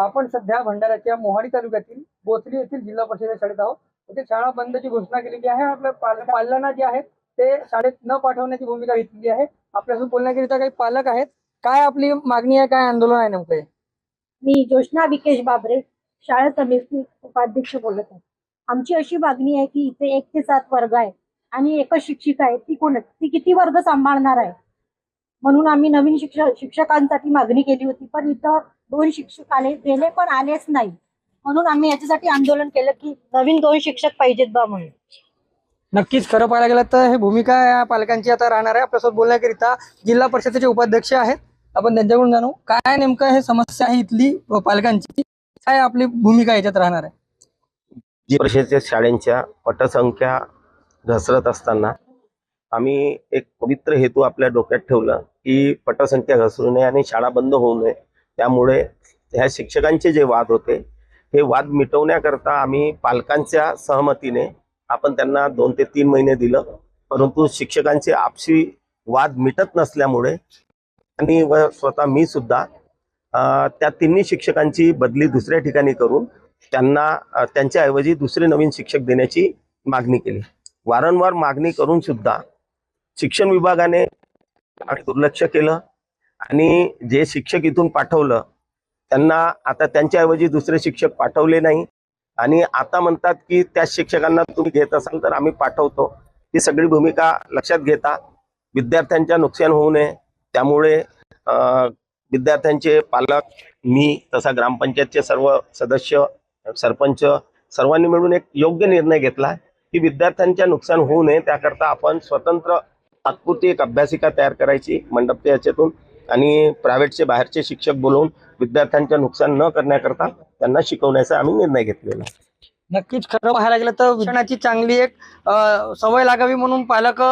आपण सध्या भंडाऱ्याच्या मोहाडी तालुक्यातील बोथली येथील जिल्हा परिषद शाळेत आहोत. तिथे शाळा बंदची घोषणा केलेली आहे. आपल्या पालना पालकांना जे आहेत ते शाळेत न पाठवण्याची भूमिका घेतलेली आहे. आपल्यासोबत बोलण्याकरिता काही पालक आहेत. काय आपली मागणी आहे? काय आंदोलन आहे नेमकं? मी जोशना विकेश बाबरे शाळा समिती उपाध्यक्ष बोलत आहे. आमची अशी मागणी आहे की इथे एक ते सात वर्ग आहे आणि एकच शिक्षिका आहे ती कोण ती किती वर्ग सांभाळणार आहे? म्हणून आम्ही नवीन शिक्षक शिक्षकांसाठी मागणी केली होती. पण इथं दोन शिक्षक आले गेले पण आलेच नाही. म्हणून आम्ही याच्यासाठी आंदोलन केलं की नवीन दोन शिक्षक पाहिजेत बा म्हणून. नक्कीच. खरं पाहायला गेलं तर हे भूमिका या पालकांची आता राहणार आहे. आपल्यासोबत बोलण्याकरिता जिल्हा परिषदेचे उपाध्यक्ष आहेत. आपण त्यांच्याकडून जाणू. काय नेमकं हे समस्या आहे इथली व पालकांची? काय आपली भूमिका याच्यात राहणार आहे? जिल्हा परिषदेच्या शाळांच्या पटसंख्या घसरत असताना आम्ही एक पवित्र हेतू आपल्या डोक्यात ठेवला की पटसंख्या घसरू नये आणि शाळा बंद होऊ नये. त्यामुळे ह्या शिक्षकांचे जे वाद होते हे वाद मिटवण्याकरता आम्ही पालकांच्या सहमतीने आपण त्यांना दोन ते तीन महिने दिलं. परंतु शिक्षकांचे आपसी वाद मिटत नसल्यामुळे आणि व स्वतः मी सुद्धा त्या तिन्ही शिक्षकांची बदली दुसऱ्या ठिकाणी करून त्यांना त्यांच्याऐवजी दुसरे नवीन शिक्षक देण्याची मागणी केली. वारंवार मागणी करून सुद्धा शिक्षण विभागाने दुर्लक्ष केलं. आणि जे शिक्षक इथून पाठवलं त्यांना आता त्यांच्याऐवजी दुसरे शिक्षक पाठवले नाही. आणि आता म्हणतात की त्या शिक्षकांना तुम्ही घेत असाल तर आम्ही पाठवतो. ही सगळी भूमिका लक्षात घेता. विद्यार्थ्यांच्या नुकसान होऊ नये. त्यामुळे विद्यार्थ्यांचे पालक मी तसा ग्रामपंचायतचे सर्व सदस्य सरपंच सर्वांनी मिळून एक योग्य निर्णय घेतला की विद्यार्थ्यांच्या नुकसान होऊ नये. त्याकरता आपण स्वतंत्र तात्पुरती एक अभ्यासिका तयार करायची मंडपच्या याच्यातून आणि प्रायव्हेटचे बाहेरचे शिक्षक बोलवून विद्यार्थ्यांच्या नुकसान न करण्याकरता त्यांना शिकवण्याचा आम्ही निर्णय घेतलेला नक्कीच खरं पाहायला गेलं तर शिक्षणाची चांगली एक सवय लागावी म्हणून पालक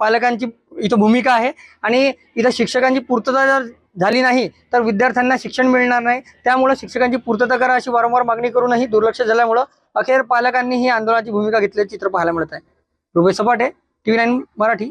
पालकांची इथं भूमिका आहे. आणि इथं शिक्षकांची पूर्तता जर झाली नाही तर विद्यार्थ्यांना शिक्षण मिळणार नाही. त्यामुळे शिक्षकांची पूर्तता करा अशी वारंवार मागणी करूनही दुर्लक्ष झाल्यामुळं अखेर पालकांनी ही आंदोलनाची भूमिका घेतल्याचे चित्र पाहायला मिळत आहे. रुपेश सपाटे टीव्ही नाईन मराठी.